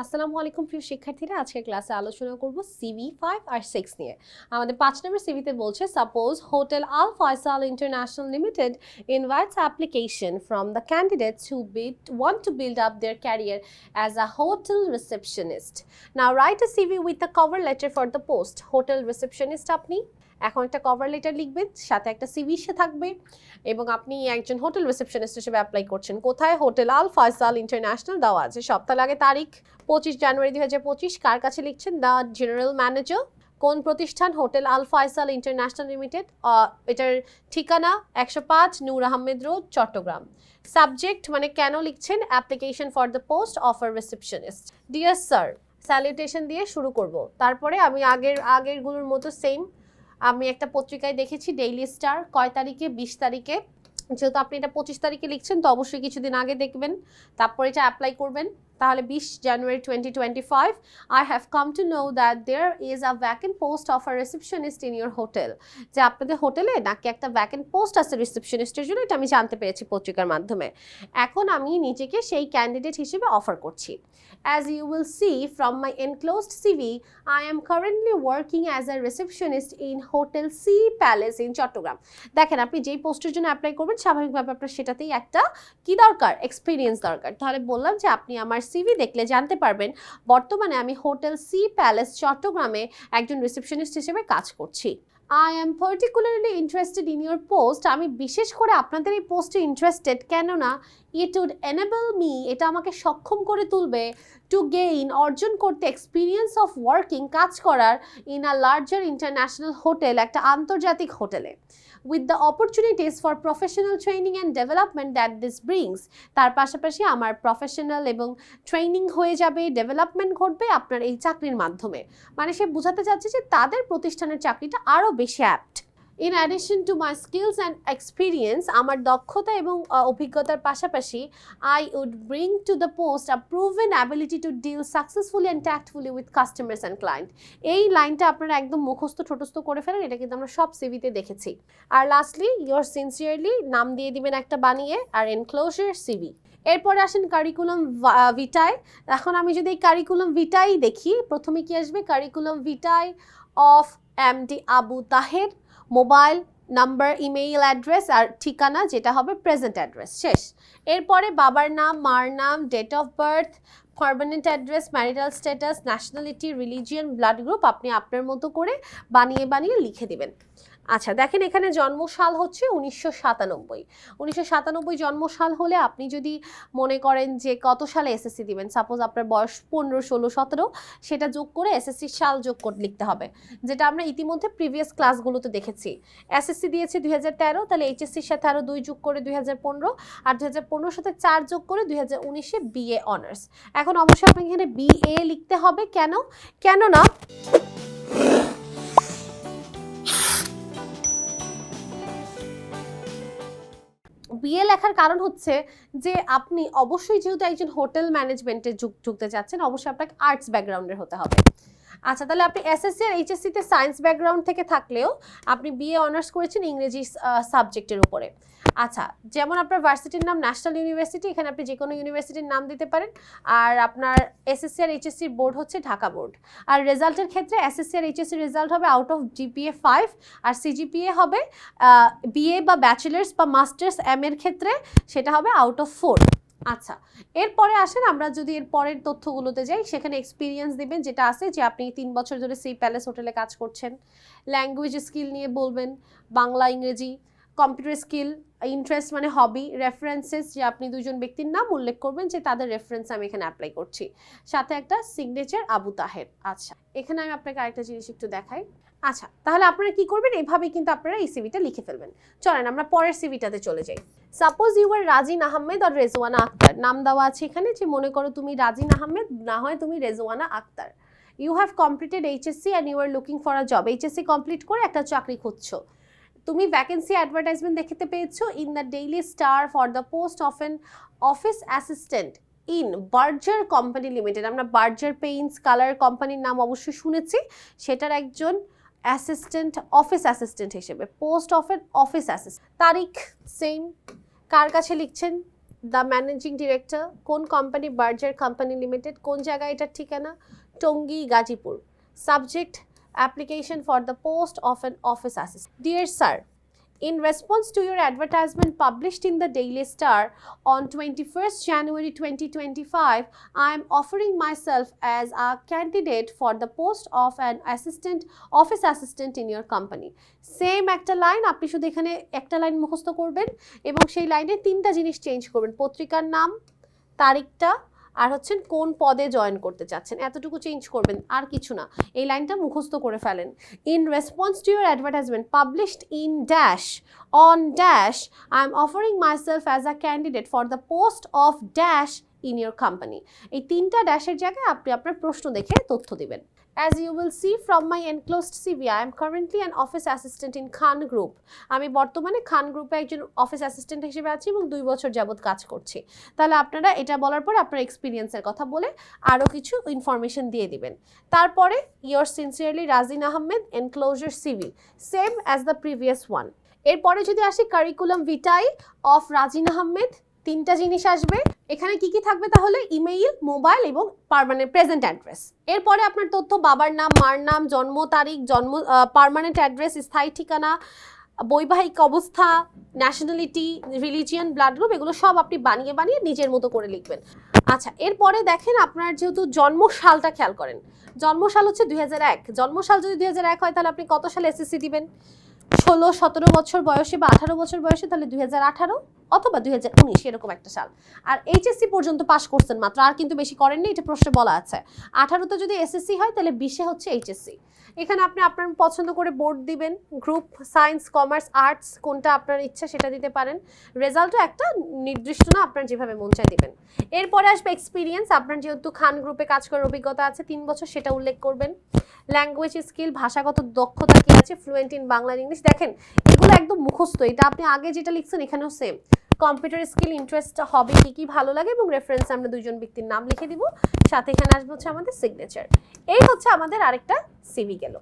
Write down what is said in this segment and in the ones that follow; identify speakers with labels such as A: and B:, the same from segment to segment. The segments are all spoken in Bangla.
A: আসসালামু আলাইকুম প্রিয় শিক্ষার্থীরা আজকে ক্লাসে আলোচনা করব সিভি ফাইভ আর সিক্স নিয়ে। আমাদের পাঁচ নম্বর সিভিতে বলছে suppose hotel Al Faisal international limited invites application from the candidates who bit want to build up their career as a hotel receptionist now write a CV with the cover letter for the post hotel receptionist আপনি এখন একটা কভার লেটার লিখবেন, সাথে একটা সিভি সে থাকবে এবং আপনি একজন হোটেল রিসেপশনিস্ট হিসেবে অ্যাপ্লাই করছেন। কোথায়? হোটেল আল ফয়সাল ইন্টারন্যাশনাল দেওয়া আছে। সপ্তাহ আগে তারিখ, পঁচিশ জানুয়ারি দু হাজার পঁচিশ। কার কাছে লিখছেন? দ্য জেনারেল ম্যানেজার কোন প্রতিষ্ঠান? Hotel Al Faisal international limited এটার ঠিকানা একশো পাঁচ নূর আহমেদ রোড, চট্টগ্রাম। সাবজেক্ট মানে কেন লিখছেন? Application for the post of receptionist dear sir salutation দিয়ে শুরু করব। তারপরে আমি আগের, আগেরগুলোর মতো সেম আমি একটা পত্রিকায় দেখেছি ডেইলি স্টার কয় তারিখে? বিশ তারিখে। যেহেতু আপনি এটা পঁচিশ তারিখে লিখছেন, তো অবশ্যই কিছুদিন আগে দেখবেন। তারপর এটা অ্যাপ্লাই করবেন। তাহলে বিশ জানুয়ারি twenty twenty five I have come to know that there is a vacant post of a receptionist in your hotel যে আপনাদের হোটেলে নাকি একটা ভ্যাকেন্ট পোস্ট আছে রিসেপশনিস্টের জন্য এটা আমি জানতে পেরেছি পত্রিকার মাধ্যমে। এখন আমি নিজেকে সেই ক্যান্ডিডেট হিসেবে অফার করছি। As you will see from my enclosed CV, I am currently working as a receptionist in Hotel C Palace in Chittagong দেখেন আপনি যেই পোস্টের জন্য অ্যাপ্লাই করবেন স্বাভাবিকভাবে আপনার সেটাতেই একটা কি দরকার? এক্সপিরিয়েন্স দরকার। তাহলে বললাম যে আপনি আমার সিভি দেখলে জানতে পারবেন, বর্তমানে আমি হোটেল সি প্যালেস চট্টগ্রামে একজন রিসেপশনিস্ট হিসেবে কাজ করছি। I am particularly interested in your post আমি বিশেষ করে আপনাদের এই পোস্টে ইন্টারেস্টেড কেননা ইট উড এনেবল মি এটা আমাকে সক্ষম করে তুলবে টু গেইন অর্জন করতে এক্সপিরিয়েন্স অফ ওয়ার্কিং কাজ করার in a larger international hotel একটা আন্তর্জাতিক হোটেলে। With the opportunities for professional training and development that this brings তার পাশাপাশি আমার প্রফেশনাল এবং ট্রেনিং হয়ে যাবে ডেভেলপমেন্ট ঘটবে আপনার এই চাকরির মাধ্যমে। মানে সে বোঝাতে চাচ্ছে যে তাদের প্রতিষ্ঠানের চাকরিটা আরও বেশি apt in addition to my skills and experience আমার দক্ষতা এবং অভিজ্ঞতার পাশাপাশি I would bring to the post a proven ability to deal successfully and tactfully with customers and client এই লাইনটা আপনারা একদম মুখস্থ ঠোটস্থ করে ফেলেন, এটা কিন্তু আমরা সব সিভিতে দেখেছি। আর লাস্টলি ইয়োর সিনসিয়ারলি নাম দিয়ে দিবেন একটা বানিয়ে, আর এনক্লোজার সিভি এরপরে আসেন কারিকুলাম ভিটায় এখন আমি যদি এই কারিকুলাম ভিটাই দেখি, প্রথমে কি আসবে? Curriculum vitae of M D Abu Taher mobile number email address আর ঠিকানা যেটা হবে প্রেজেন্ট অ্যাড্রেস শেষ। এরপরে বাবার নাম, মার নাম date of birth permanent address marital status nationality religion blood group আপনি আপনার মতো করে বানিয়ে বানিয়ে লিখে দিবেন। আচ্ছা দেখেন এখানে জন্মসাল হচ্ছে উনিশশো সাতানব্বই। উনিশশো সাতানব্বই জন্মসাল হলে আপনি যদি মনে করেন যে কত সালে এসএসসি দিবেন সাপোজ আপনার বয়স পনেরো, ষোলো, সতেরো, সেটা যোগ করে এসএসসি সাল যোগ করে লিখতে হবে। যেটা আমরা ইতিমধ্যে প্রিভিয়াস ক্লাসগুলোতে দেখেছি। এসএসসি দিয়েছে দুই হাজার তেরো, তাহলে এইচএসসির সাথে আরও দুই যোগ করে দুই হাজার পনেরো, আর দুই হাজার পনেরোর সাথে চার যোগ করে দুই হাজার উনিশে বিএ অনার্স এখন অবশ্যই আপনাকে এখানে বিএ লিখতে হবে। কেন? কেননা বিএ লেখার কারণ হচ্ছে যে আপনি অবশ্যই যেহেতু একজন হোটেল ম্যানেজমেন্টে ঢুকতে যাচ্ছেন, অবশ্যই আপনাকে আর্টস ব্যাকগ্রাউন্ডের হতে হবে। আচ্ছা তাহলে আপনি এসএসসি আর এইচএসসিতে সায়েন্স ব্যাকগ্রাউন্ড থেকে থাকলেও আপনি বিএ অনার্স করেছেন ইংরেজি সাবজেক্টের উপরে। আচ্ছা যেমন আপনার ভার্সিটির নাম ন্যাশনাল ইউনিভার্সিটি এখানে আপনি যে কোনো ইউনিভার্সিটির নাম দিতে পারেন। আর আপনার এসএসসি আর এইচএসসির বোর্ড হচ্ছে ঢাকা বোর্ড আর রেজাল্টের ক্ষেত্রে এসএসসি আর এইচএসসি রেজাল্ট হবে আউট অফ জিপিএ ফাইভ আর সিজিপিএ হবে বিএ বা ব্যাচেলার্স বা মাস্টার্স এম এর ক্ষেত্রে সেটা হবে আউট অফ ফোর আচ্ছা এরপরে আসেন আমরা যদি এর পরের তথ্যগুলোতে যাই, সেখানে এক্সপিরিয়েন্স দিবেন যেটা আছে যে আপনি তিন বছর ধরে সেই প্যালেস হোটেলে কাজ করছেন। ল্যাঙ্গুয়েজ স্কিল নিয়ে বলবেন, বাংলা, ইংরেজি কম্পিউটার স্কিল ইন্টারেস্ট মানে হবি রেফারেন্সেস যে আপনি দুজন ব্যক্তির নাম উল্লেখ করবেন যে তাদের রেফারেন্স আমি এখানে অ্যাপ্লাই করছি। সাথে একটা সিগনেচার আবু তাহের। আচ্ছা এখানে আমি আপনাকে আরেকটা জিনিস একটু দেখাই। আচ্ছা তাহলে আপনারা কি করবেন? এভাবেই কিন্তু আপনারা এই সিভিটা লিখে ফেলবেন। চলেন, আমরা পরের সিভিটাতে চলে যাই। Suppose you are Rajin Ahmed আর রেজওয়ানা আক্তার নাম দেওয়া আছে এখানে যে মনে করো তুমি রাজিন আহমেদ না হয় তুমি Rezwana Akter you have completed HSC and you are looking for a job HSC complete করে একটা চাকরি খুঁজছো। তুমি ভ্যাকেন্সি অ্যাডভার্টাইজমেন্ট দেখতে পেয়েছ in the Daily Star for the post of an office assistant in Berger company limited আমরা বার্জার পেইন্টস কালার কোম্পানির নাম অবশ্যই শুনেছি। সেটার একজন অ্যাসিস্ট্যান্ট অফিস অ্যাসিস্ট্যান্ট হিসেবে post of an office assistant তারিখ সেম কার কাছে লিখছেন? দ্য ম্যানেজিং ডিরেক্টর কোন কোম্পানি বার্জার কোম্পানি লিমিটেড কোন জায়গায় এটার ঠিকানা? Tongi Gazipur. Subject application for the post of an office assistant dear sir, in response to your advertisement published in the Daily Star on 21st January 2025, I am offering myself as a candidate for the post of an assistant office assistant in your company. Same একটা লাইন আপনি শুধু এখানে একটা লাইন মুখস্থ করবেন এবং সেই লাইনে তিনটা জিনিস চেঞ্জ করবেন পত্রিকার নাম তারিখটা আর হচ্ছেন কোন পদে জয়েন করতে চাচ্ছেন? এতটুকু চেঞ্জ করবেন, আর কিছু না। এই লাইনটা মুখস্থ করে ফেলেন। In response to your advertisement published in dash on dash I am offering myself as a candidate for the post of dash in your company এই তিনটা ড্যাশের জায়গায় আপনি আপনার প্রশ্ন দেখে তথ্য দিবেন। As you will see from my enclosed CV, I am currently an office assistant in Khan Group. আমি বর্তমানে খান গ্রুপে একজন অফিস অ্যাসিস্ট্যান্ট হিসেবে আছি এবং দুই বছর যাবত কাজ করছি। তাহলে আপনারা এটা বলার পর আপনার এক্সপিরিয়েন্সের কথা বলে আরও কিছু ইনফরমেশন দিয়ে দিবেন। তারপরে your sincerely Rajin Ahmed enclosure CV same as the previous one এরপরে যদি আসি curriculum vitae of Rajin Ahmed তিনটা জিনিস আসবে। এখানে কি কি থাকবে তাহলে? ইমেইল, মোবাইল এবং পারমানেন্ট প্রেজেন্ট অ্যাড্রেস। এরপরে আপনার তথ্য, বাবার নাম, মার নাম, জন্ম তারিখ, জন্ম পার্মানেন্ট অ্যাড্রেস, স্থায়ী ঠিকানা, বৈবাহিক অবস্থা ন্যাশনালিটি রিলিজিয়ান ব্লাড গ্রুপ এগুলো সব আপনি বানিয়ে বানিয়ে নিজের মতো করে লিখবেন। আচ্ছা এরপরে দেখেন আপনার যেহেতু জন্মসালটা খেয়াল করেন। জন্মসাল হচ্ছে দুই জন্মসাল যদি দুই হয়, তাহলে আপনি কত সালে এসএসসি দিবেন? ষোলো, সতেরো বছর বয়সে বা আঠারো বছর বয়সে, তাহলে দুই অথবা দুই হাজার উনিশ, এরকম একটা সাল। আর এইচএসসি পর্যন্ত পাস করছেন মাত্র, আর কিন্তু বেশি করেননি, এটা প্রশ্নে বলা আছে। আঠারোতে যদি এসএসসি হয়, তাহলে বিশে হচ্ছে এইচএসসি। এখানে আপনি আপনার পছন্দ করে বোর্ড দিবেন গ্রুপ সায়েন্স কমার্স আর্টস কোনটা আপনার ইচ্ছা সেটা দিতে পারেন। রেজাল্টও একটা নির্দিষ্ট না, আপনার যেভাবে মন চায় দিবেন। এরপরে আসবে এক্সপিরিয়েন্স আপনার যেহেতু খান গ্রুপে কাজ করার অভিজ্ঞতা আছে, তিন বছর সেটা উল্লেখ করবেন। ল্যাঙ্গুয়েজ স্কিল ভাষাগত দক্ষতা কি আছে? ফ্লুয়েন্ট ইন বাংলা ইংলিশ দেখেন, এগুলো একদম মুখস্থ। এটা আপনি আগে যেটা লিখছেন, এখানেও সেম কম্পিউটার স্কিল ইন্টারেস্ট হবে কি কি ভালো লাগে এবং রেফারেন্স আমরা দুজন ব্যক্তির নাম লিখে দিব। সাথে এখানে আসবে হচ্ছে আমাদের সিগনেচার এই হচ্ছে আমাদের আরেকটা সিভি গেল।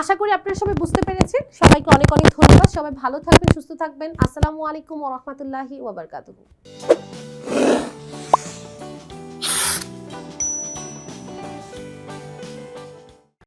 A: আশা করি আপনারা সবাই বুঝতে পেরেছেন। সবাইকে অনেক অনেক ধন্যবাদ। সবাই ভালো থাকবেন, সুস্থ থাকবেন। আসসালামু আলাইকুম ওরহমতুল্লাহি ওবরকাতুহু